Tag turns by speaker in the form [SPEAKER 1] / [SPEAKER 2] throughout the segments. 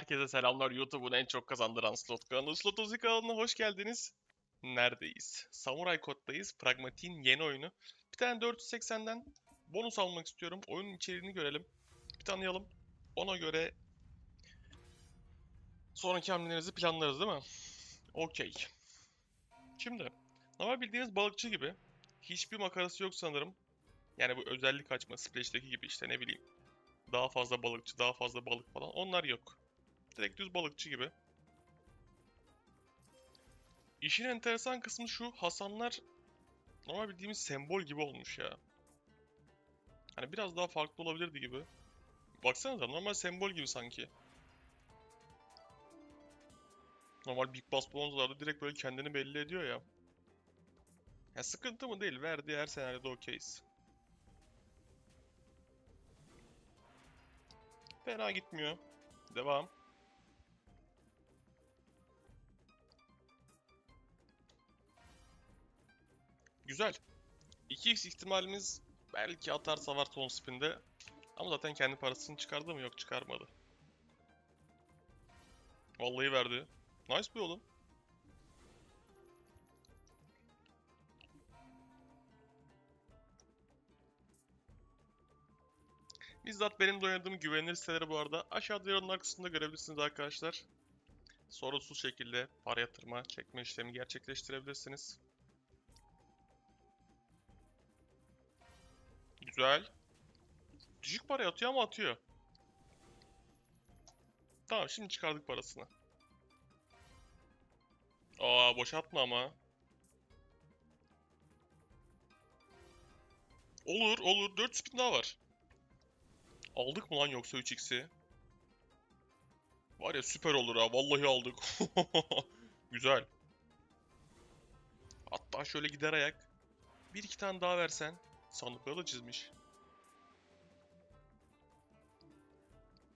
[SPEAKER 1] Herkese selamlar YouTube'un en çok kazandıran slot kanalı Slotozi kanalına hoş geldiniz. Neredeyiz? Samurai Code'dayız. Pragmatik'in yeni oyunu. Bir tane 480'den bonus almak istiyorum. Oyunun içeriğini görelim. Bir tanıyalım. Ona göre sonraki hamlelerinizi planlarız değil mi? Okey. Şimdi normal bildiğiniz balıkçı gibi hiçbir makarası yok sanırım. Yani bu özellik açma Splash'teki gibi işte ne bileyim. Daha fazla balıkçı, daha fazla balık falan onlar yok. Direkt düz balıkçı gibi. İşin enteresan kısmı şu, Hasanlar normal bildiğimiz sembol gibi olmuş ya. Hani biraz daha farklı olabilirdi gibi. Baksanıza normal sembol gibi sanki. Normal Big Boss Bronze'larda direkt böyle kendini belli ediyor ya. Ya sıkıntı mı değil, verdiği her senaryoda okeyiz. Fena gitmiyor. Devam. Güzel. 2x ihtimalimiz belki atarsa var son spin'de. Ama zaten kendi parasını çıkardı mı? Yok çıkarmadı. Vallahi verdi. Nice bir oğlum. Bizzat benim de oynadığım güvenilir siteleri bu arada aşağıda yorumlar kısmında görebilirsiniz arkadaşlar. Sorunsuz şekilde para yatırma, çekme işlemi gerçekleştirebilirsiniz. Güzel. Düşük para atıyor ama atıyor. Tamam şimdi çıkardık parasını. Aa boşaltma ama. Olur olur 4 spin daha var. Aldık mı lan yoksa 3x'i? Var ya süper olur ha. Vallahi aldık. Güzel. Hatta şöyle gider ayak. Bir iki tane daha versen. Sandıkları da çizmiş.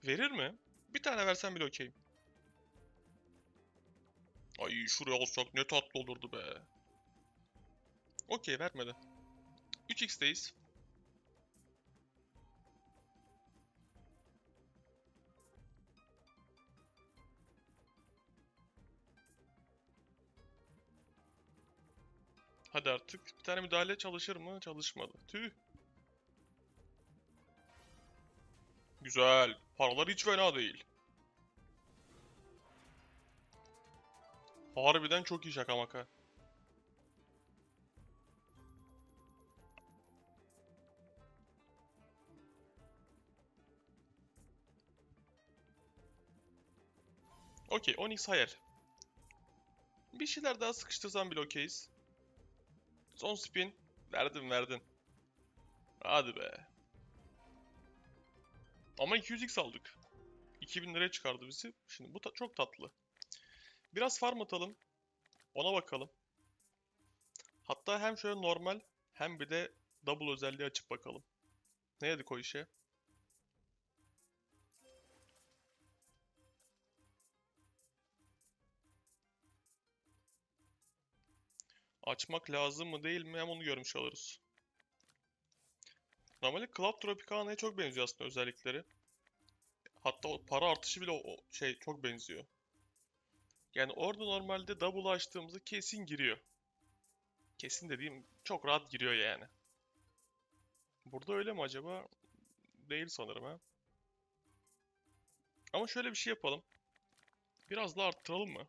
[SPEAKER 1] Verir mi? Bir tane versen bile okeyim. Ay şuraya alsak ne tatlı olurdu be. Okey vermedi. 3x'teyiz. Hadi artık. Bir tane müdahale çalışır mı? Çalışmadı. Tüh. Güzel. Paralar hiç fena değil. Harbiden çok iyi şaka maka. Okey, Onyx hayal. Bir şeyler daha sıkıştırsam bile okeyiz. Son spin. Verdin verdin. Hadi be. Ama 200x aldık. 2000 liraya çıkardı bizi. Şimdi bu ta- çok tatlı. Biraz farm atalım. Ona bakalım. Hatta hem şöyle normal hem bir de double özelliği açıp bakalım. Ne dedik o işe? Açmak lazım mı değil mi hem onu görmüş oluruz. Normalde Cloud Tropicana'ya çok benziyor aslında özellikleri. Hatta para artışı bile o şey çok benziyor. Yani orada normalde double açtığımızda kesin giriyor. Kesin dediğim çok rahat giriyor yani. Burada öyle mi acaba? Değil sanırım ha. Ama şöyle bir şey yapalım. Biraz daha arttıralım mı?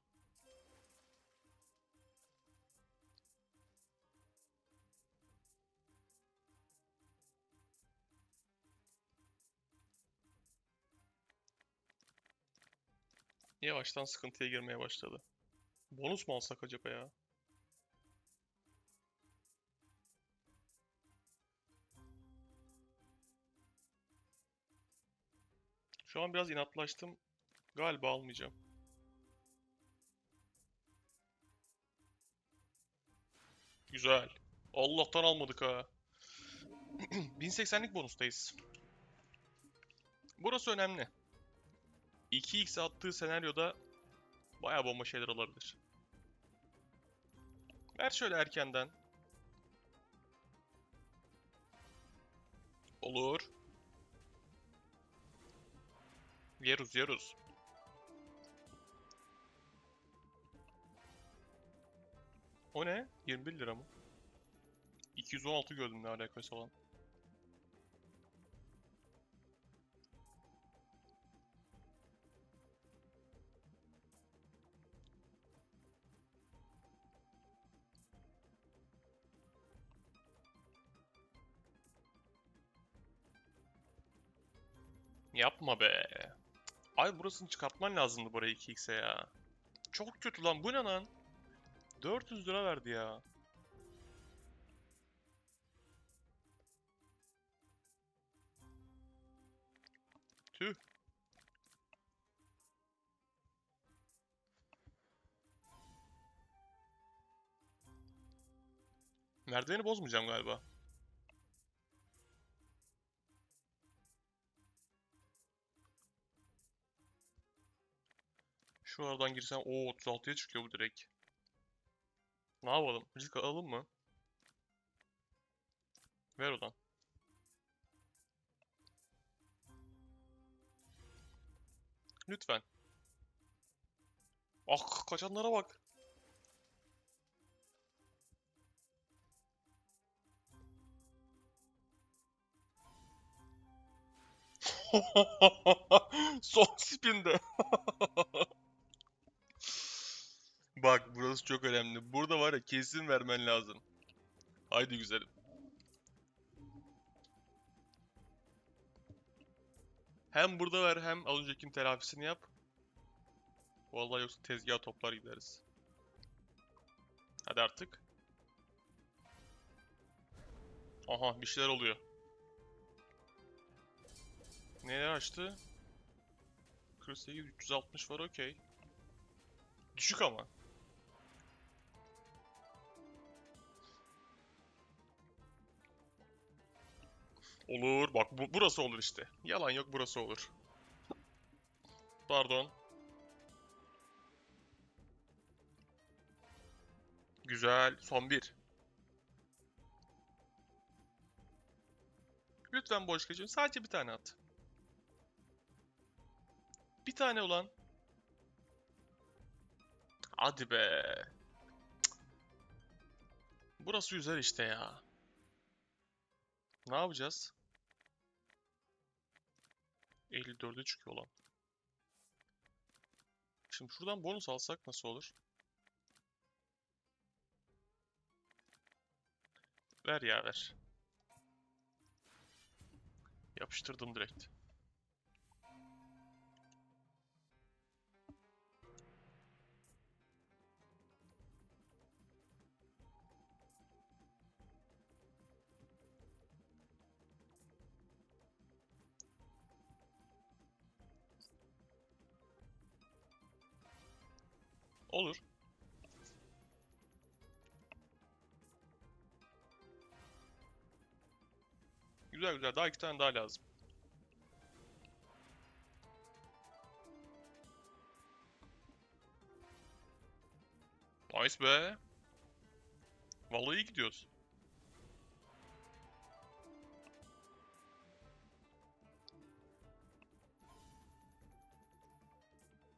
[SPEAKER 1] Yavaştan sıkıntıya girmeye başladı. Bonus mu alsak acaba ya? Şu an biraz inatlaştım. Galiba almayacağım. Güzel. Allah'tan almadık ha. 1080'lik bonustayız. Burası önemli. 2x attığı senaryoda baya bomba şeyler olabilir. Ver şöyle erkenden. Olur. Yeruz yeruz. O ne? 21 lira mı? 216 gördüm ne alakası olan. Yapma be. Ay burasını çıkartman lazımdı burayı 2x'e ya. Çok kötü lan bu ne lan? 400 lira verdi ya. Tüh. Merdiveni bozmayacağım galiba. Şu aradan girsen o 36'ya çıkıyor bu direkt. Ne yapalım? Risk alalım mı? Ver oradan. Lütfen. Ah kaçanlara bak. Son spinde. Bak burası çok önemli. Burada var ya kesin vermen lazım. Haydi güzelim. Hem burada ver hem az öncekinin telafisini yap. Vallahi yoksa tezgah toplar gideriz. Hadi artık. Aha bir şeyler oluyor. Neler açtı? 48 360 var okey. Düşük ama. Olur. Bak bu, burası olur işte. Yalan yok burası olur. Pardon. Güzel. Son bir. Lütfen boş geçin. Sadece bir tane at. Bir tane ulan. Hadi be. Burası güzel işte ya. Ne yapacağız? 54'e çıkıyor lan. Şimdi şuradan bonus alsak nasıl olur? Ver ya ver. Yapıştırdım direkt. Olur. Güzel güzel. Daha iki tane daha lazım. Nice be. Vallahi iyi gidiyoruz.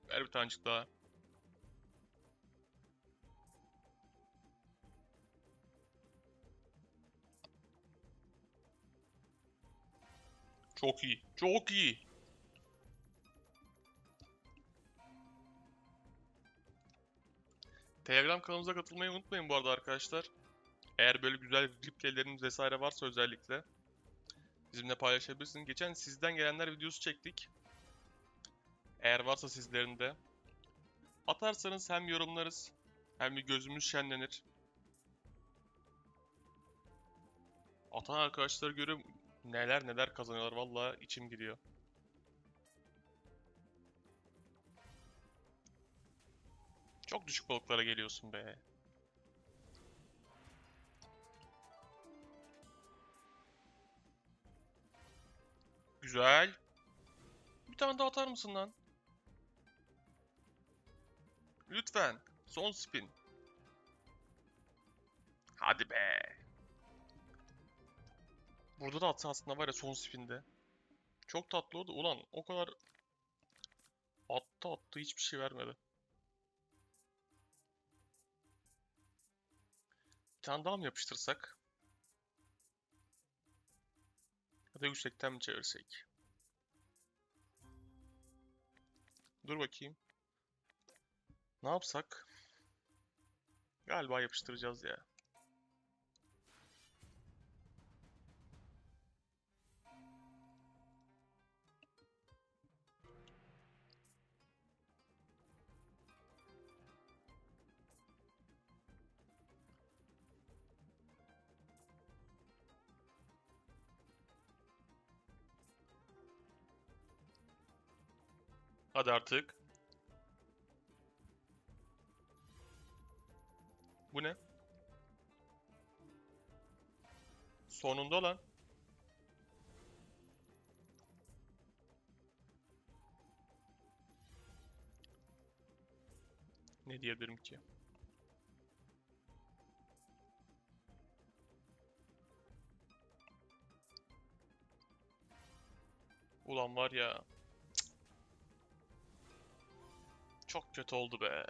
[SPEAKER 1] Ver bir tanecik daha. Çok iyi. Çok iyi. Telegram kanalımıza katılmayı unutmayın bu arada arkadaşlar. Eğer böyle güzel replayleriniz vesaire varsa özellikle bizimle paylaşabilirsiniz. Geçen sizden gelenler videosu çektik. Eğer varsa sizlerin de atarsanız hem yorumlarız hem bir gözümüz şenlenir. Atan arkadaşlar görüyorum neler neler kazanıyorlar vallahi içim giriyor. Çok düşük balıklara geliyorsun be. Güzel. Bir tane daha atar mısın lan? Lütfen. Son spin. Hadi be. Burada da atsa aslında var ya son spinde. Çok tatlı oldu. Ulan o kadar attı attı hiçbir şey vermedi. tane daha mı yapıştırsak? Ya da yüksekten mi çevirsek? Dur bakayım. Ne yapsak? Galiba yapıştıracağız ya. Hadi artık. Bu ne? Sonunda lan. Ne diyebilirim ki? Ulan var ya. Çok kötü oldu be.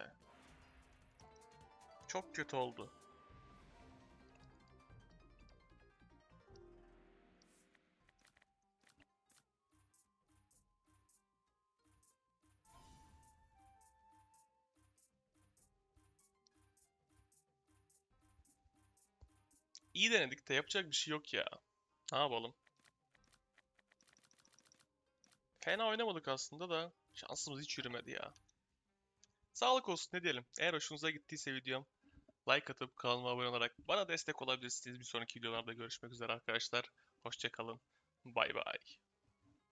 [SPEAKER 1] Çok kötü oldu. İyi denedik de yapacak bir şey yok ya. Ne yapalım? Fena oynamadık aslında da şansımız hiç yürümedi ya. Sağlık olsun ne diyelim. Eğer hoşunuza gittiyse videom like atıp kanalıma abone olarak bana destek olabilirsiniz. Bir sonraki videolarda görüşmek üzere arkadaşlar. Hoşçakalın. Bay bay.